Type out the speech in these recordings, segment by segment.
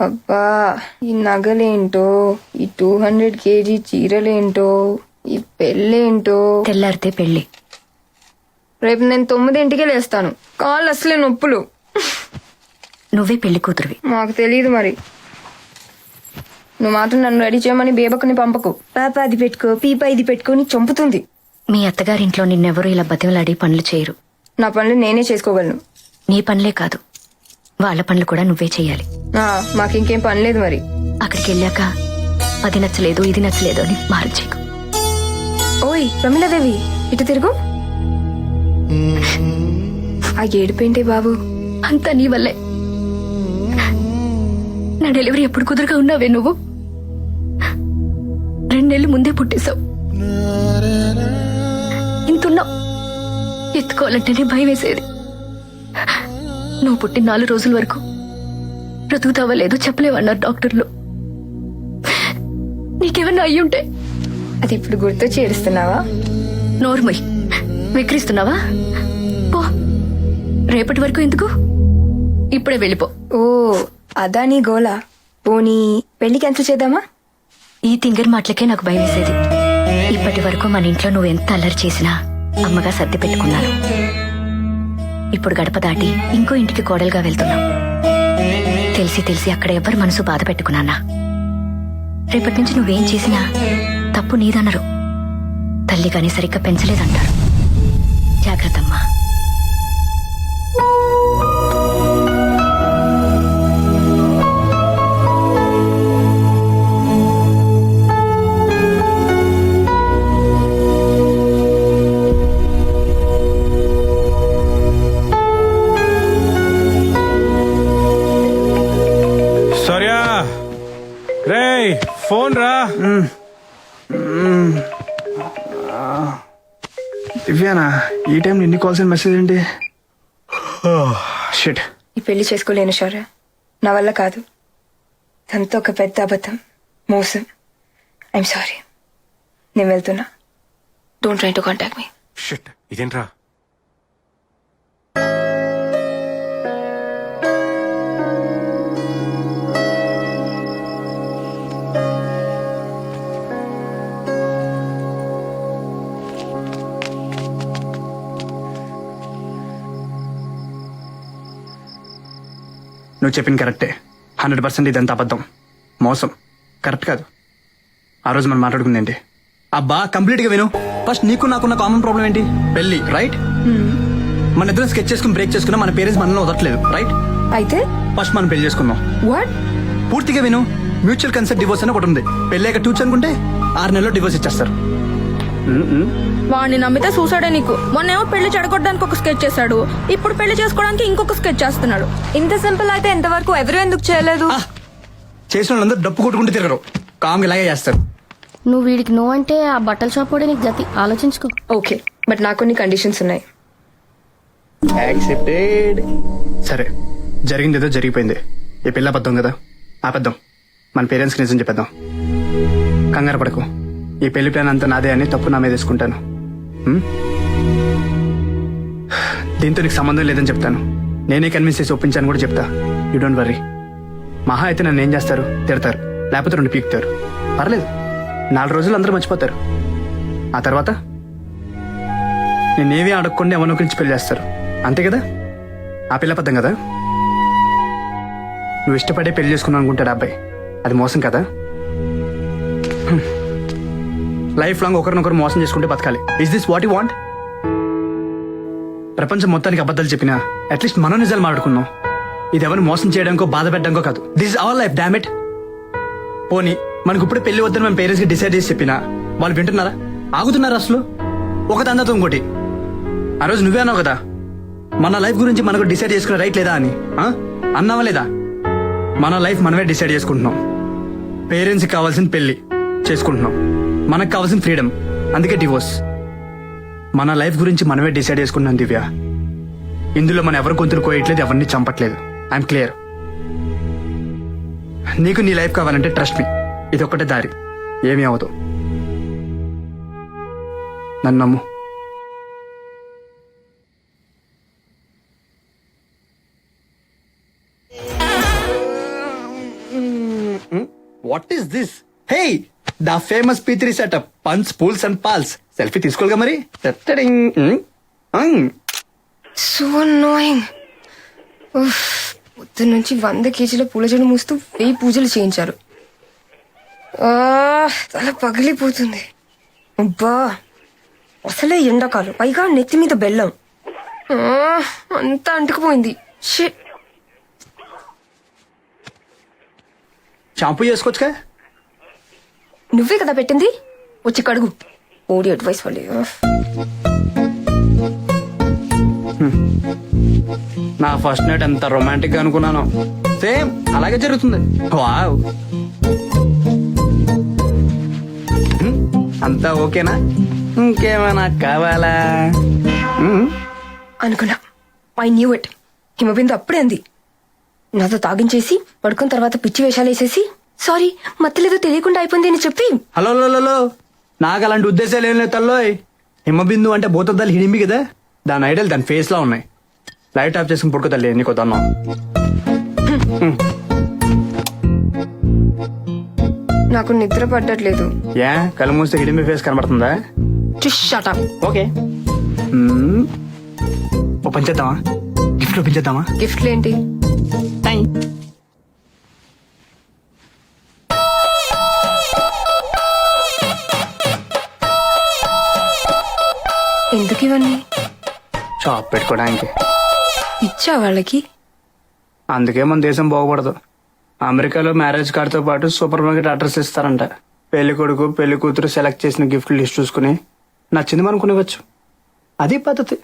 అబ్బా ఈ నగలేంటో ఈ టూ హండ్రెడ్ కేజీ చీరలేంటో ఈ పెళ్ళేంటో. తెల్లారితే పెళ్ళి రేపు నేను తొమ్మిదింటికే లేస్తాను. కాళ్ళు అసలే నొప్పులు. నువ్వే పెళ్ళి కూతురువి. మాకు తెలియదు మరి. నువ్వు మాత్రం నన్ను రెడీ చేయమని బేబకుని పంపకు. పాప అది పెట్టుకో పీప ఇది పెట్టుకొని చంపుతుంది. మీ అత్తగారింట్లో నిన్నెవరూ ఇలా బతిమలాడి పనులు చేయరు. నా పనులు నేనే చేసుకోగలను. నీ పనులే కాదు. వాళ్ళ పనులు కూడా నువ్వే చేయాలి ఆ, మాకు ఇంకేం పని లేదు మరి. అక్కడికి వెళ్ళాక అది నచ్చలేదు ఇది నచ్చలేదు అని మారచేకు ఓయ్ ప్రమిళదేవి ఇటు తిరుగు. ఆ ఏడుపేంటి బాబు? అంతా నీ వల్లే. నా డెలివరీ ఎప్పుడు కుదురుగా ఉన్నావే నువ్వు? రెండేళ్ళు ముందే పుట్టేశావు. ఇంతున్నావు. ఎత్తుకోవాలంటేనే భయం వేసేది. నువ్వు పుట్టిన నాలుగు రోజుల వరకు బ్రతుకుతావా లేదో చెప్పలేవన్నారు డాక్టర్లు. నీకేమన్నా అయ్యుంటే అది ఇప్పుడు గుర్తొచ్చి ఏడుస్తున్నావా నోర్మయ్. విక్రిస్తున్నావా? పో. రేపటి వరకు ఎందుకు? ఇప్పుడే వెళ్ళిపో. ఓ అదా నీ గోలా. పోనీ పెళ్ళి క్యాన్సిల్ చేద్దామా? ఈ తింగర్ మాటలకే నాకు భయం వేసేది ఇప్పటి వరకు మన ఇంట్లో నువ్వు ఎంత అల్లరి చేసినా అమ్మగా సర్ది పెట్టుకున్నాను. ఇప్పుడు గడప దాటి ఇంకో ఇంటికి కోడలుగా వెళ్తున్నాం. తెలిసి తెలిసి అక్కడ ఎవ్వరు మనసు బాధ పెట్టుకున్నానా రేపటి నుంచి నువ్వేం చేసినా తప్పు నీదనరు. తల్లి కానీ సరిగ్గా పెంచలేదంటారు. జాగ్రత్తమ్మా. రే ఫోన్ రా. దివ్యానా ఈ టైం ఎన్ని కాల్స్ అండ్ మెసేజ్ ఏంటి? షిట్ ఈ పెళ్ళి చేసుకోలేను శౌర్య. నా వల్ల కాదు. తనతో ఒక పెద్ద అబద్ధం మోసం. ఐఎమ్ సారీ నేను వెళ్తున్నా. Don't try to contact me shit ఇదేంట్రా? నువ్వు చెప్పింది కరెక్టే. హండ్రెడ్ పర్సెంట్ ఇదంతా అబద్ధం. మోసం. కరెక్ట్ కాదు. ఆ రోజు మనం మాట్లాడుకుంది ఏంటి అబ్బా కంప్లీట్గా విను. ఫస్ట్ నీకు నాకున్న కామన్ ప్రాబ్లం ఏంటి? పెళ్ళి రైట్ మన ఇద్దరం స్కెచ్ చేసుకుని బ్రేక్ చేసుకున్నా. మన పేరెంట్స్ మనల్ని వదలట్లేదు రైట్ అయితే? ఫస్ట్ మనం పెళ్ళి చేసుకుందాం. వాట్ పూర్తిగా విను. మ్యూచువల్ కన్సెప్ట్ డివోర్స్ అని ఒకటి ఉంది. పెళ్ళాక టూచ్ అనుకుంటే ఆరు నెలల్లో డివోర్స్ ఇచ్చేస్తారు. వాడిని నమ్మితే సూసైడే నీకు. మొన్నేమో పెళ్ళి చెడగొట్టడానికి ఒక స్కెచ్ చేశాడు. ఇప్పుడు పెళ్ళి చేసుకోవడానికి ఇంకొక స్కెచ్ చేస్తున్నాడు. ఇంత సింపుల్ అయితే ఎంతవరకు ఎవరు ఎందుకు చేయలేదు? చేసిన వాళ్ళందరూ డప్పు కొట్టుకుంటూ తిరగరు. కామ్గా ఇలాగే చేస్తారు. నువ్వు వీడికి నో అంటే ఆ బట్టల షాప్ కూడా నీకు గతి. ఆలోచించుకో. ఓకే బట్ నాకు కొన్ని కండిషన్స్ ఉన్నాయి. యాక్సెప్టెడ్. సరే జరిగింది ఏదో జరిగిపోయింది. ఈ పిల్ల అబద్ధం కదా? ఆపద్దాం. మన పేరెంట్స్కి నిజం చెప్పేద్దాం. కంగారు పడకు. ఈ పెళ్ళి ప్లాన్ అంతా నాదే అని తప్పు నా మీద తీసుకుంటాను దీంతో నీకు సంబంధం లేదని చెప్తాను. నేనే కన్విన్స్ చేసి ఒప్పించాను కూడా చెప్తా. యూ డోంట్ వర్రీ మహా అయితే నన్ను ఏం చేస్తారు? తిడతారు. లేకపోతే రెండు పీకుతారు. పర్లేదు. నాలుగు రోజులు అందరూ మర్చిపోతారు. ఆ తర్వాత నేనేమీ అడగకుండా ఎవరినో గురించి పెళ్ళి చేస్తారు. అంతే కదా? ఆ పిల్ల పద్ధం కదా? నువ్వు ఇష్టపడే పెళ్ళి చేసుకున్నావు అనుకుంటాడు అబ్బాయి. అది మోసం కదా? లైఫ్ లాంగ్ ఒకరినొకరు మోసం చేసుకుంటే బతకాలి. Is this what you want ప్రపంచం మొత్తానికి అబద్ధాలు చెప్పినా అట్లీస్ట్ మనం నిజాలు మాట్లాడుకున్నాం ఇది ఎవరిని మోసం చేయడానికో బాధ పెట్టడానికో కాదు. దిస్ అవర్ లైఫ్ డామిట్ పోనీ మనకు ఇప్పుడు పెళ్ళి వద్దని మేము పేరెంట్స్కి డిసైడ్ చేసి చెప్పినా వాళ్ళు వింటున్నారా? ఆగుతున్నారా అసలు? ఒక దందతో ఇంకోటి. ఆ రోజు నువ్వే అన్నావు కదా మన లైఫ్ గురించి మనకు డిసైడ్ చేసుకునే రైట్ లేదా అని. అన్నావా లేదా? మన లైఫ్ మనమే డిసైడ్ చేసుకుంటున్నాం. పేరెంట్స్కి కావాల్సిన పెళ్ళి చేసుకుంటున్నాం. మనకు కావాల్సిన ఫ్రీడమ్. అందుకే డివోర్స్. మన లైఫ్ గురించి మనమే డిసైడ్ చేసుకున్నాం దివ్య. ఇందులో మనం ఎవరు గొంతులు కోయట్లేదు ఎవరిని చంపట్లేదు. ఐఎమ్ క్లియర్ నీకు నీ లైఫ్ కావాలంటే ట్రస్ట్ మీ ఇది దారి. ఏమీ అవ్వదు. నన్ను నమ్ము. What is this hey the famous P three setup punch pools and pals. Selfie తీసుకోలుగా మరి. సో నోయింగ్ పొద్దున్న నుంచి వంద కేజీల పూల జడ మూస్తూ వెయ్యి పూజలు చేయించారు. ఆ, తల పగిలిపోతుంది. అబ్బా అసలే ఎండాకాలం. పైగా నెత్తి మీద బెల్లం. ఆ, అంతా అంటుకుపోయింది. Shit shampoo చేసుకోవచ్చుగా? నువ్వే కదా పెట్టింది? వచ్చి కడుగు. ఓడి అడ్వైస్ వాళ్ళు నా ఫస్ట్ నైట్ ఎంత రొమాంటిక్గా అనుకున్నాను. సేమ్ అలాగే జరుగుతుంది. వావ్ అంతా ఓకేనా? ఇంకేమైనా కావాలా? అనుకున్నా. ఐ న్యూ ఇట్ హిమబిందు అప్పుడే అంది. నాతో తాగించేసి పడుకున్న తర్వాత పిచ్చి వేషాలు వేసేసి సారీ మత్తలేదో తెలియకుండా అయిపోయింది అని చెప్పి. హలో నాకు అలాంటి ఉద్దేశాలు ఏం లేదు తల్లోయ్. హిమబిందు అంటే భూతద్దాలు హిడింబి కదా? దాని ఐడల్ దాని ఫేస్లో ఉన్నాయి. లైట్ ఆఫ్ చేసుకుని పడుకో తల్లి నీకు దన్నం నాకు నిద్ర పట్టట్లేదు. ఏ? కళ్ళు మూస్తే హిడింబి ఫేస్ కనబడుతుందా? Shut up okay. ఓ పని చేద్దామా? గిఫ్ట్ ఓపెన్ చేద్దామా? గిఫ్ట్లు ఏంటి? ఎందుకు ఇవన్నీ? షాప్ పెట్టుకోవడానికి ఇచ్చా వాళ్ళకి? అందుకే మన దేశం బాగుపడదు. అమెరికాలో మ్యారేజ్ కార్డ్తో పాటు సూపర్ మార్కెట్ అడ్రస్ ఇస్తారంట. పెళ్ళి కొడుకు పెళ్ళి కూతురు సెలెక్ట్ చేసిన గిఫ్ట్ లిస్ట్ చూసుకుని నచ్చింది మనం కొనివ్వచ్చు అది పద్ధతి.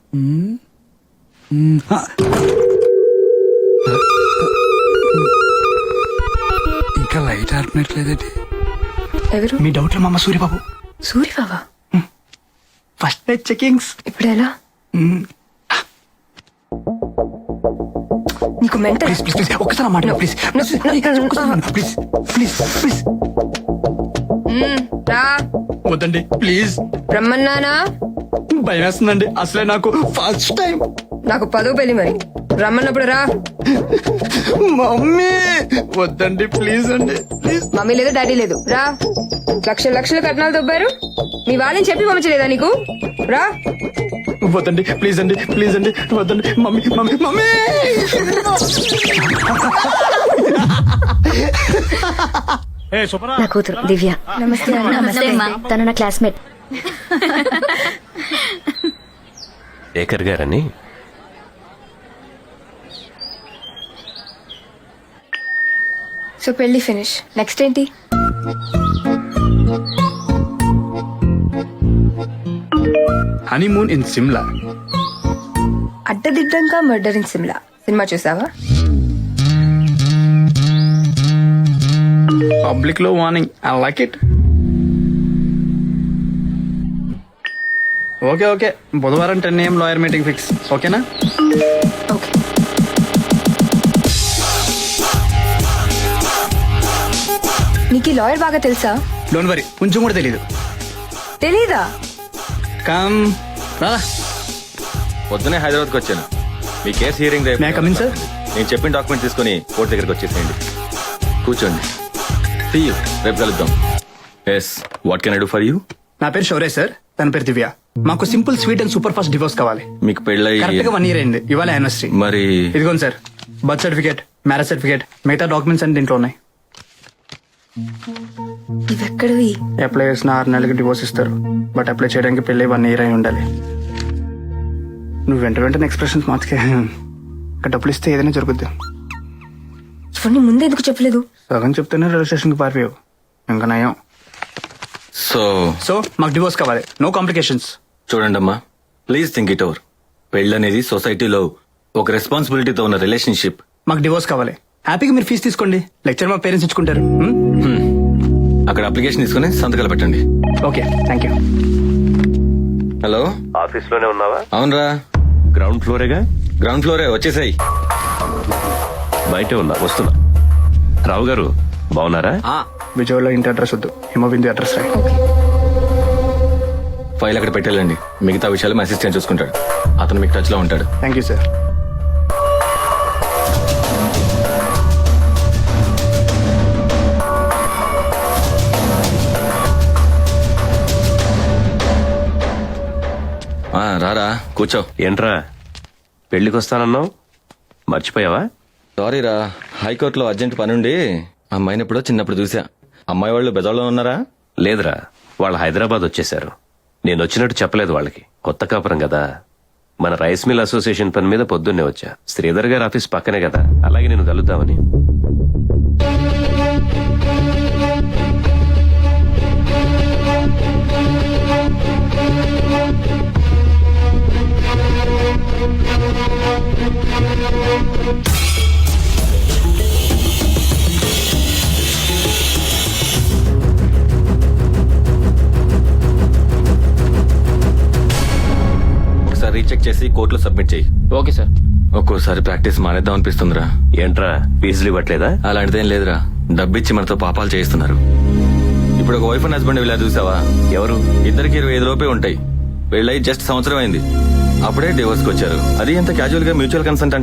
ఇంకా లైట్ ఆర్పినట్లేదండి ఎవరు? మీ డౌట్లో మా అమ్మ సూర్యబాబు సూర్యబాబా చెకింగ్స్ ఇప్పుడు ఎలా నీకు మెంటల్? ప్లీజ్ ప్లీజ్ ప్లీజ్ ఒక్కసారి మాట ప్లీజ్. ప్లీజ్ ప్లీజ్ ప్లీజ్ రా. వద్దండి ప్లీజ్. రమ్మన్నానా భయం వేస్తుందండి అసలే నాకు ఫస్ట్ టైం. నాకు పదవు పెళ్ళి మరి. రమ్మన్నప్పుడు రా. మమ్మీ వద్దండి ప్లీజ్ అండి ప్లీజ్. మమ్మీ లేదు డాడీ లేదు. రా. లక్షల లక్షల కట్నాలు దొబ్బారు మీ వాళ్ళని చెప్పి పంపించలేదా నీకు? రా. వద్దండి ప్లీజ్ అండి ప్లీజ్ అండి వద్దండి మమ్మీ మమ్మీ మమ్మీ! నా కూతురు దివ్య. నమస్తే నమస్తే తను నా క్లాస్మేట్. శేఖర్ గారని? సో పెళ్ళి ఫినిష్. నెక్స్ట్ ఏంటి? హనీమూన్ ఇన్ సిమ్లా అడ్డదిడ్డంగా మర్డర్ ఇన్ సిమ్లా సినిమా చూసావా? పబ్లిక్లో warning I like it okay okay బుధవారం ten AM lawyer meeting fix ఓకేనా ఓకే నీకు లాయర్ బాగా తెలుసా? డోంట్ వరీ కొంచెం కూడా తెలీదు. తెలీదా? కమ్ రాదా పొద్దునే హైదరాబాద్కి వచ్చాను. మీ కేసు హియరింగ్ రేపు May I come in, sir? నేను చెప్పిన డాక్యుమెంట్ తీసుకొని కోర్టు దగ్గరికి వచ్చేసేయండి. కూర్చోండి. See you. రేపు కలుద్దాం. Yes what can I do for you నా పేరు శౌర్య సార్ తన పేరు దివ్య. మాకు simple sweet and super fast divorce కావాలి. మీకు పెళ్ళై కరెక్ట్గా వన్ ఇయర్ అయింది. ఇవాళ యానివర్సరీ మరి ఇదిగోండి sir birth certificate marriage certificate మిగతా డాక్యుమెంట్స్ అన్ని దీంట్లో ఉన్నాయి. ఇవెక్కడివి? అప్లై చేసిన ఆరు నెలలకి డివోర్స్ ఇస్తారు. బట్ అప్లై చేయడానికి పెళ్ళి వన్ ఇయర్ అయి ఉండాలి. నువ్వు వెంట వెంటనే ఎక్స్ప్రెషన్స్ మార్చుకే. ఇంకా డబ్బులు ఇస్తే ఏదైనా జరుగుద్ది. ఇవన్నీ ముందే ఎందుకు చెప్పలేదు? సగం చెప్తేనే రైల్వే స్టేషన్కి పారిపోయావు. ఇంకా నయం. సో సో మాకు డివోర్స్ కావాలి. నో కాంప్లికేషన్స్ చూడండి అమ్మా. ప్లీజ్ థింక్ ఇట్ ఓవర్ పెళ్ళి అనేది సొసైటీలో ఒక రెస్పాన్సిబిలిటీతో ఉన్న రిలేషన్షిప్ మాకు డివోర్స్ కావాలి. హ్యాపీగా మీరు ఫీజు తీసుకోండి. లెక్చర్ మా పేరెంట్స్ ఇచ్చుకుంటారు. అక్కడ అప్లికేషన్ తీసుకుని సంతకాలు పెట్టండి. Okay thank you hello? ఆఫీస్లోనే ఉన్నావా? అవునరా. గ్రౌండ్ ఫ్లోరేగా గ్రౌండ్ ఫ్లోరే వచ్చేసాయి. బయటే ఉన్నా వస్తున్నా. రావు గారు బాగున్నారా విజయవాడలో ఇంటి అడ్రస్ వద్దు. హిమబిందు అడ్రస్ రాయి. ఫైల్ అక్కడ పెట్టాలండి మిగతా విషయాలు మా అసిస్టెంట్ చూసుకుంటాడు. అతను మీకు టచ్లో ఉంటాడు. Thank you sir. రారా కూర్చో. ఏంట్రా? పెళ్ళికి వస్తానన్నావు మర్చిపోయావా? సారీ రా హైకోర్టులో అర్జెంట్ పని ఉండి అమ్మాయిని ఎప్పుడో చిన్నప్పుడు చూసా అమ్మాయి వాళ్ళు బెదవలో ఉన్నారా? లేదురా వాళ్ళు హైదరాబాద్ వచ్చేశారు. నేను వచ్చినట్టు చెప్పలేదు వాళ్ళకి. కొత్త కాపురం కదా. మన రైస్ మిల్ అసోసియేషన్ పని మీద పొద్దున్నే వచ్చా. శ్రీధర్ గారి ఆఫీస్ పక్కనే కదా. అలాగే నేను కలుద్దామని. రీచెక్ చేసి కోర్టులో సబ్మిట్ చేయి. Okay sir. ఒక్కోసారి ప్రాక్టీస్ మానేద్దాం అనిపిస్తుందిరా. ఏంట్రా ఫీజులు ఇవ్వట్లేదా? అలాంటిదేం లేదురా. డబ్బిచ్చి మనతో పాపాలు చేయిస్తున్నారు. ఇప్పుడు ఒక వైఫ్ అండ్ హస్బెండ్ ఇలా చూసావా? ఎవరు? ఇద్దరికి ఇరవై ఐదు లోపే ఉంటాయి. పెళ్ళై జస్ట్ సంవత్సరం అయింది. అప్పుడే డివోర్స్కి వచ్చారు. అది ఎంత క్యాజువల్గా మ్యూచువల్ కన్సెంట్